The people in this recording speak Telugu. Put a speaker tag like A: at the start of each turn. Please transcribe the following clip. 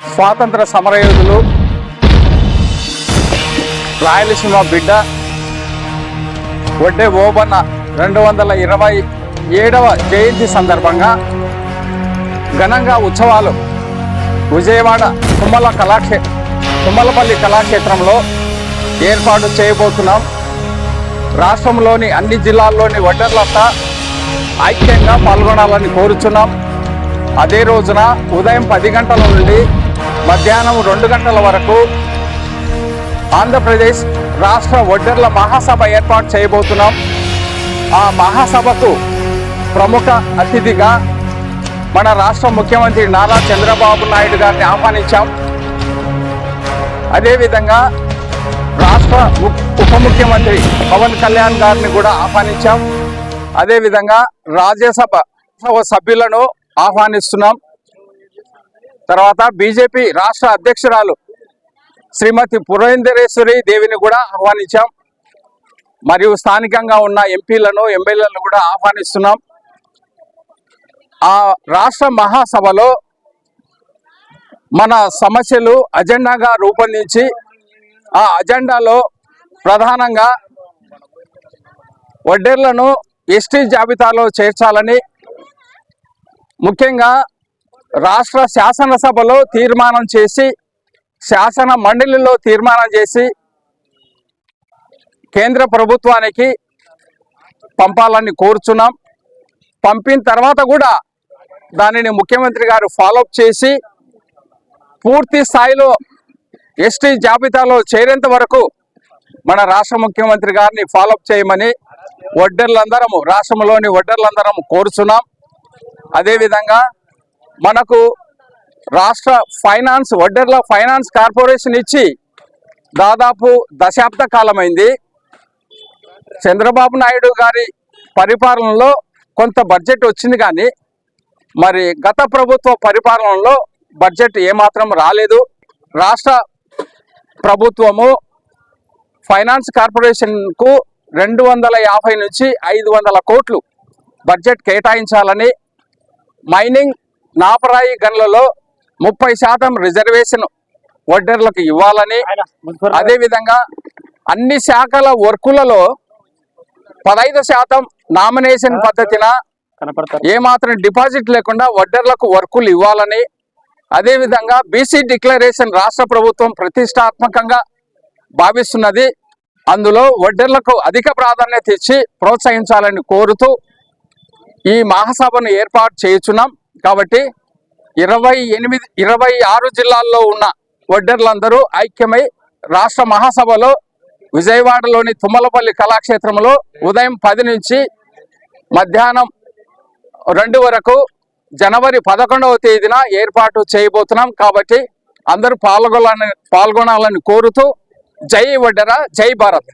A: స్వాతంత్ర సమరయోధులు. రాయలసీమ బిడ్డ. వడ్డే ఓబన్న రెండు వందల ఇరవై ఏడవ జయంతి సందర్భంగా ఘనంగా ఉత్సవాలు. విజయవాడ తుమ్మల కళాక్షే తుమ్మలపల్లి కళాక్షేత్రంలో ఏర్పాటు చేయబోతున్నాం. రాష్ట్రంలోని అన్ని జిల్లాల్లోని వడ్డర్లంతా ఐక్యంగా పాల్గొనాలని కోరుచున్నాం. అదే రోజున ఉదయం పది గంటల నుండి మధ్యాహ్నం రెండు గంటల వరకు ఆంధ్రప్రదేశ్ రాష్ట్ర ఒడ్డర్ల మహాసభ ఏర్పాటు చేయబోతున్నాం. ఆ మహాసభకు ప్రముఖ అతిథిగా మన రాష్ట్ర ముఖ్యమంత్రి నారా చంద్రబాబు నాయుడు గారిని ఆహ్వానించాం. అదేవిధంగా రాష్ట్ర ఉప ముఖ్యమంత్రి పవన్ కళ్యాణ్ గారిని కూడా ఆహ్వానించాం. అదేవిధంగా రాజ్యసభ సభ సభ్యులను ఆహ్వానిస్తున్నాం. తర్వాత బీజేపీ రాష్ట్ర అధ్యక్షురాలు శ్రీమతి పురేందరేశ్వరి దేవిని కూడా ఆహ్వానించాం. మరియు స్థానికంగా ఉన్న ఎంపీలను ఎమ్మెల్యేలను కూడా ఆహ్వానిస్తున్నాం. ఆ రాష్ట్ర మహాసభలో మన సమస్యలు అజెండాగా రూపొందించి ఆ అజెండాలో ప్రధానంగా వడ్డేర్లను ఎస్టీ జాబితాలో చేర్చాలని ముఖ్యంగా రాష్ట్ర శాసనసభలో తీర్మానం చేసి శాసన మండలిలో తీర్మానం చేసి కేంద్ర ప్రభుత్వానికి పంపాలని కోరుచున్నాం. పంపిన తర్వాత కూడా దానిని ముఖ్యమంత్రి గారు ఫాలోఅప్ చేసి పూర్తి స్థాయిలో ఎస్టీ జాబితాలో చేరేంత వరకు మన రాష్ట్ర ముఖ్యమంత్రి గారిని ఫాలోఅప్ చేయమని వడ్డర్లందరము రాష్ట్రంలోని వడ్డర్లందరము కోరుచున్నాం. అదేవిధంగా మనకు రాష్ట్ర ఫైనాన్స్ వడ్డర్ల ఫైనాన్స్ కార్పొరేషన్ ఇచ్చి దాదాపు దశాబ్ద కాలమైంది. చంద్రబాబు నాయుడు గారి పరిపాలనలో కొంత బడ్జెట్ వచ్చింది కానీ మరి గత ప్రభుత్వ పరిపాలనలో బడ్జెట్ ఏమాత్రం రాలేదు. రాష్ట్ర ప్రభుత్వము ఫైనాన్స్ కార్పొరేషన్కు రెండు వందల యాభై నుంచి ఐదు వందల కోట్లు బడ్జెట్ కేటాయించాలని మైనింగ్ నాపరాయి గనులలో ముప్పై శాతం రిజర్వేషన్ వడ్డర్లకు ఇవ్వాలని అదేవిధంగా అన్ని శాఖల వర్కులలో పదహైదు శాతం నామినేషన్ పద్ధతిన ఏమాత్రం డిపాజిట్ లేకుండా వడ్డర్లకు వర్కులు ఇవ్వాలని అదేవిధంగా బీసీ డిక్లరేషన్ రాష్ట్ర ప్రభుత్వం ప్రతిష్టాత్మకంగా భావిస్తున్నది. అందులో వడ్డర్లకు అధిక ప్రాధాన్యత ఇచ్చి ప్రోత్సహించాలని కోరుతూ ఈ మహాసభను ఏర్పాటు చేయుచున్నాం. కాబట్టి ఇరవై ఎనిమిది ఇరవై ఆరు జిల్లాల్లో ఉన్న వడ్డర్లందరూ ఐక్యమై రాష్ట్ర మహాసభలో విజయవాడలోని తుమ్మలపల్లి కళాక్షేత్రంలో ఉదయం పది నుంచి మధ్యాహ్నం రెండు వరకు జనవరి పదకొండవ తేదీన ఏర్పాటు చేయబోతున్నాం కాబట్టి అందరూ పాల్గొనాలని పాల్గొనాలని కోరుతూ జై వడ్డెర జై భారత్.